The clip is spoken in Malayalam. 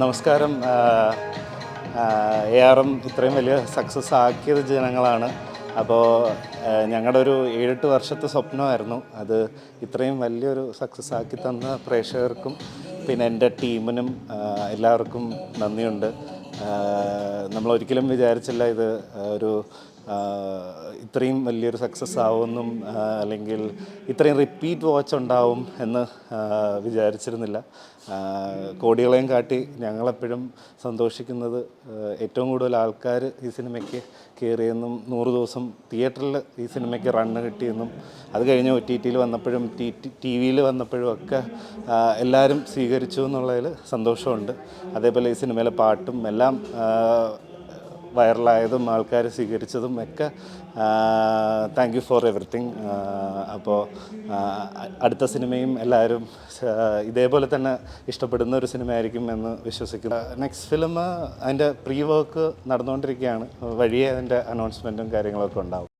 നമസ്കാരം. എ ആർ എം ഇത്രയും വലിയ സക്സസ് ആക്കിയത് ജനങ്ങളാണ്. അപ്പോൾ ഞങ്ങളുടെ ഒരു ഏഴെട്ട് വർഷത്തെ സ്വപ്നമായിരുന്നു. അത് ഇത്രയും വലിയൊരു സക്സസ് ആക്കി തന്ന പ്രേക്ഷകർക്കും പിന്നെ എന്റെ ടീമിനും എല്ലാവർക്കും നന്ദിയുണ്ട്. നമ്മൾ ഒരിക്കലും വിചാരിച്ചില്ല ഇത് ഒരു ഇത്രയും വലിയൊരു സക്സസ് ആവുമെന്നും അല്ലെങ്കിൽ ഇത്രയും റിപ്പീറ്റ് വാച്ച് ഉണ്ടാവും എന്ന് വിചാരിച്ചിരുന്നില്ല. കോടികളെയും കാട്ടി ഞങ്ങളെപ്പോഴും സന്തോഷിക്കുന്നത് ഏറ്റവും കൂടുതൽ ആൾക്കാർ ഈ സിനിമയ്ക്ക് കയറിയെന്നും നൂറ് ദിവസം തിയേറ്ററിൽ ഈ സിനിമയ്ക്ക് റണ്ണ് കിട്ടിയെന്നും അത് കഴിഞ്ഞ് ഒ ടി ടിയിൽ വന്നപ്പോഴും ടി ടി വിയിൽ വന്നപ്പോഴും ഒക്കെ എല്ലാവരും സ്വീകരിച്ചു എന്നുള്ളതിൽ സന്തോഷമുണ്ട്. അതേപോലെ ഈ സിനിമയിലെ പാട്ടും എല്ലാം വൈറലായതും ആൾക്കാർ സ്വീകരിച്ചതും ഒക്കെ താങ്ക് യു ഫോർ എവറിത്തിങ് അപ്പോൾ അടുത്ത സിനിമയും എല്ലാവരും ഇതേപോലെ തന്നെ ഇഷ്ടപ്പെടുന്ന ഒരു സിനിമയായിരിക്കും എന്ന് വിശ്വസിക്കുന്നു. നെക്സ്റ്റ് ഫിലിം അതിന്റെ പ്രീ വർക്ക് നടന്നുകൊണ്ടിരിക്കുകയാണ്. വഴിയെ അതിന്റെ അനൗൺസ്മെന്റും കാര്യങ്ങളൊക്കെ ഉണ്ടാവും.